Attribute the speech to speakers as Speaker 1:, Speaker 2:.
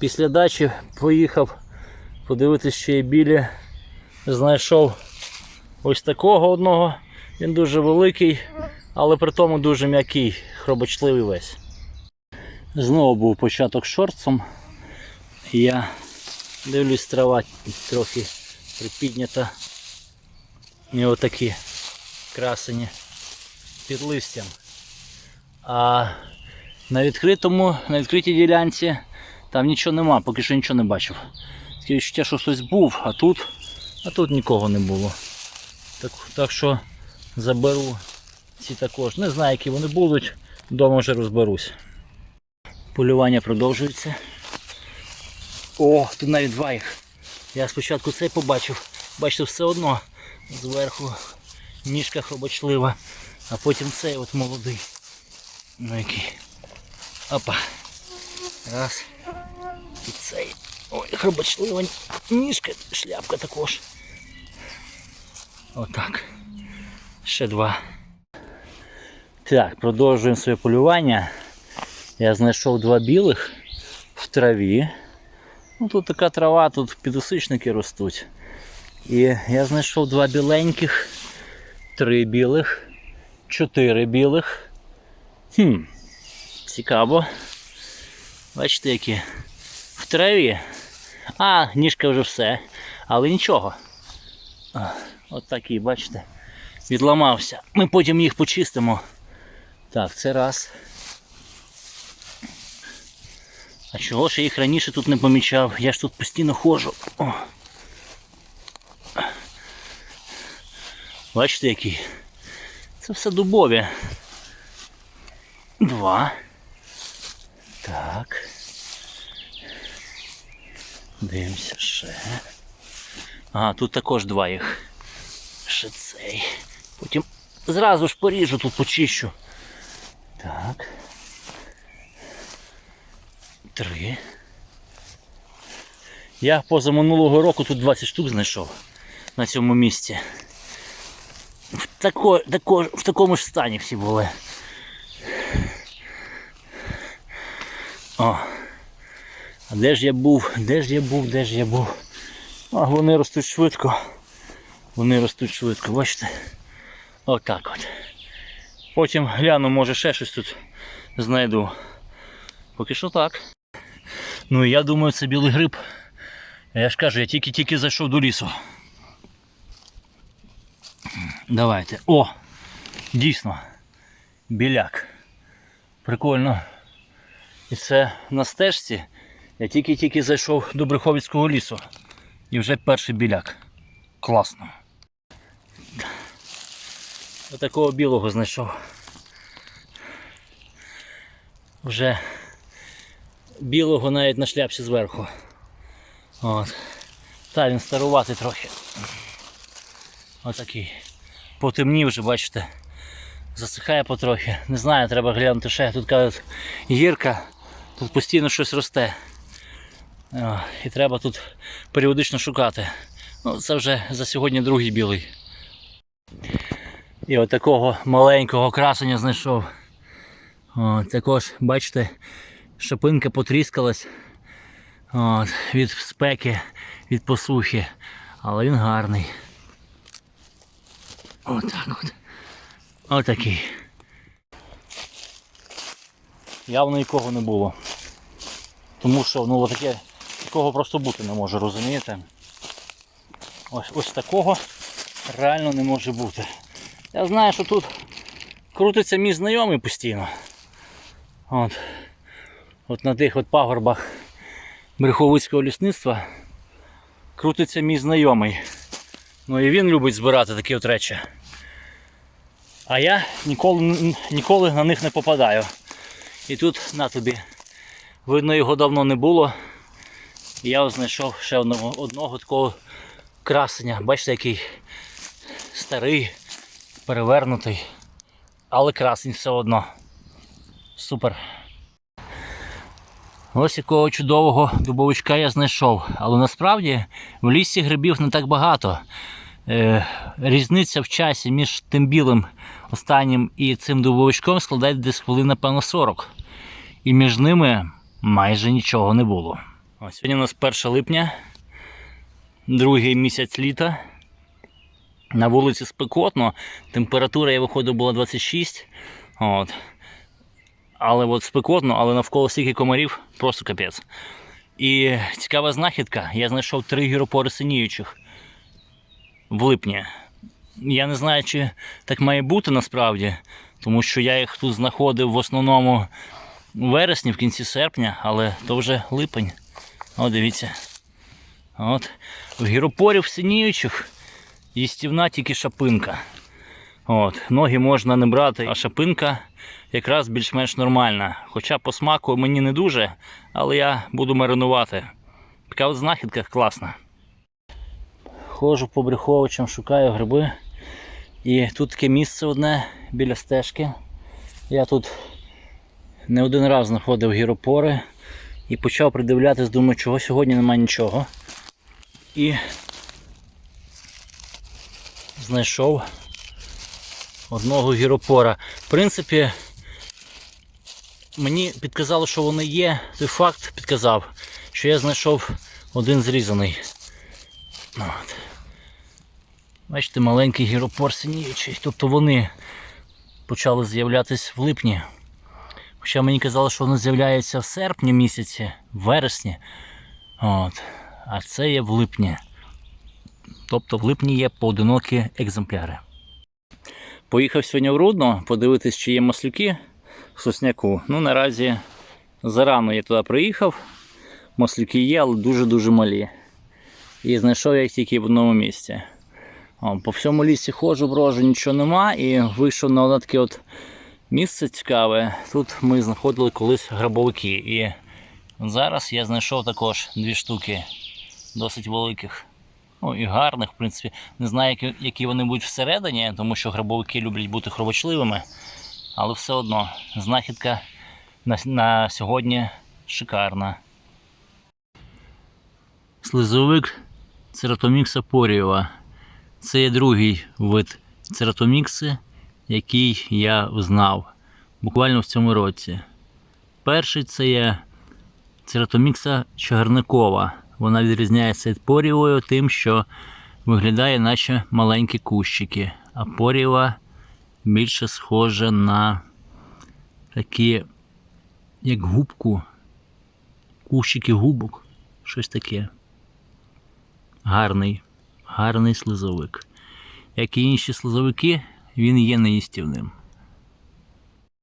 Speaker 1: Після дачі поїхав подивитися, що є білі. Знайшов ось такого одного. Він дуже великий, але при тому дуже м'який, хробочливий весь. Знову був початок шорцом. Я дивлюсь, трава трохи припіднята. І отакі красені під листям. А на відкритому, на відкритій ділянці там нічого нема, поки що нічого не бачив. Таке що хтось був, а тут, а тут нікого не було. Так, так що заберу ці також. Не знаю, які вони будуть, вдома вже розберусь. Полювання продовжується. О, тут навіть два їх. Я спочатку цей побачив. Бачите, все одно зверху ніжка хробочлива, а потім цей от молодий. Ну який. Опа. Раз. І. Ой, хробочлива ніжка, шляпка також. Отак. Ще два. Так, продовжуємо своє полювання. Я знайшов два білих в траві. Ну тут така трава, тут підосичники ростуть. І я знайшов два біленьких, три білих, чотири білих. Хм, цікаво. Бачите, які траві. А, ніжка вже все. Але нічого. От такий, бачите, відламався. Ми потім їх почистимо. Так, це раз. А чого ж я їх раніше тут не помічав? Я ж тут постійно ходжу. О. Бачите який? Це все дубові. Два. Так. Дивимося ще. Ага, тут також два їх. Ще цей. Потім зразу ж поріжу, тут почищу. Так. Три. Я поза минулого року тут 20 штук знайшов на цьому місці. В, тако, тако, в такому ж стані всі були. О. А де ж я був? Де ж я був? Де ж я був? А вони ростуть швидко. Вони ростуть швидко, бачите? Отак от. Потім гляну, може ще щось тут знайду. Поки що так. Ну я думаю, це білий гриб. Я ж кажу, я тільки-тільки зайшов до лісу. Давайте. О! Дійсно. Біляк. Прикольно. І це на стежці. Я тільки-тільки зайшов до Бреховицького лісу. І вже перший біляк. Класно. Отакого білого знайшов. Вже білого навіть на шляпці зверху. От. Та він старуватий трохи. Отакий. Потемнів вже, бачите. Засихає потрохи. Не знаю, треба глянути ще. Тут кажуть гірка, тут постійно щось росте. І треба тут періодично шукати. Ну, це вже за сьогодні другий білий. І от такого маленького красення знайшов. О, також, бачите, шипинка потріскалась от, від спеки, від посухи. Але він гарний. Отак от. Отакий. Явно нікого не було. Тому що ну, таке, такого просто бути не може, розумієте? Ось ось такого реально не може бути. Я знаю, що тут крутиться мій знайомий постійно. От, от на тих от пагорбах Бреховицького лісництва крутиться мій знайомий. Ну і він любить збирати такі от речі. А я ніколи, ніколи на них не попадаю. І тут на тобі. Видно, його давно не було. Я знайшов ще одного, одного такого красення. Бачите, який старий, перевернутий. Але красень все одно. Супер. Ось якого чудового дубовичка я знайшов. Але насправді в лісі грибів не так багато. Е, різниця в часі між тим білим останнім і цим дубовичком складає десь хвилин, напевно, 40. І між ними майже нічого не було. О, сьогодні у нас 1 липня, другий місяць літа. На вулиці спекотно, температура я виходив була 26. От. Але от спекотно, але навколо стільки комарів просто капець. І цікава знахідка, я знайшов три гіропори синіючих в липні. Я не знаю, чи так має бути насправді, тому що я їх тут знаходив в основному у вересні, в кінці серпня, але то вже липень. О, дивіться. От. В гіропорів синіючих їстівна тільки шапинка. От. Ноги можна не брати, а шапинка якраз більш-менш нормальна. Хоча по смаку мені не дуже, але я буду маринувати. Така от знахідка класна. Ходжу по Брюховичам, шукаю гриби. І тут таке місце одне біля стежки. Я тут не один раз знаходив гіропори і почав придивлятись, думаю, чого сьогодні немає нічого. І знайшов одного гіропора. В принципі, мені підказало, що вони є. Той факт підказав, що я знайшов один зрізаний. От. Бачите, маленький гіропор синіючий. Тобто вони почали з'являтися в липні. Хоча мені казали, що вони з'являються в серпні місяці, в вересні. От. А це є в липні. Тобто в липні є поодинокі екземпляри. Поїхав сьогодні в Рудно подивитись, чи є маслюки в сосняку. Ну, наразі зарано я туди приїхав. Маслюки є, але дуже-дуже малі. І знайшов я їх тільки в одному місці. О, по всьому лісі ходжу, брожу, нічого нема. І вийшов на таке от місце цікаве. Тут ми знаходили колись грабовики. І зараз я знайшов також дві штуки досить великих. Ну і гарних, в принципі. Не знаю, які, які вони будуть всередині, тому що грабовики люблять бути хробочливими. Але все одно знахідка на, на сьогодні шикарна. Слизовик цератомікса порієва. Це є другий вид цератомікси, який я знав буквально в цьому році. Перший це є цератомікса чагарникова. Вона відрізняється від порівою тим, що виглядає наче маленькі кущики, а поріва більше схожа на такі, як губку, кущики губок, щось таке. Гарний, гарний слизовик. Як і інші слизовики, він є неїстівним.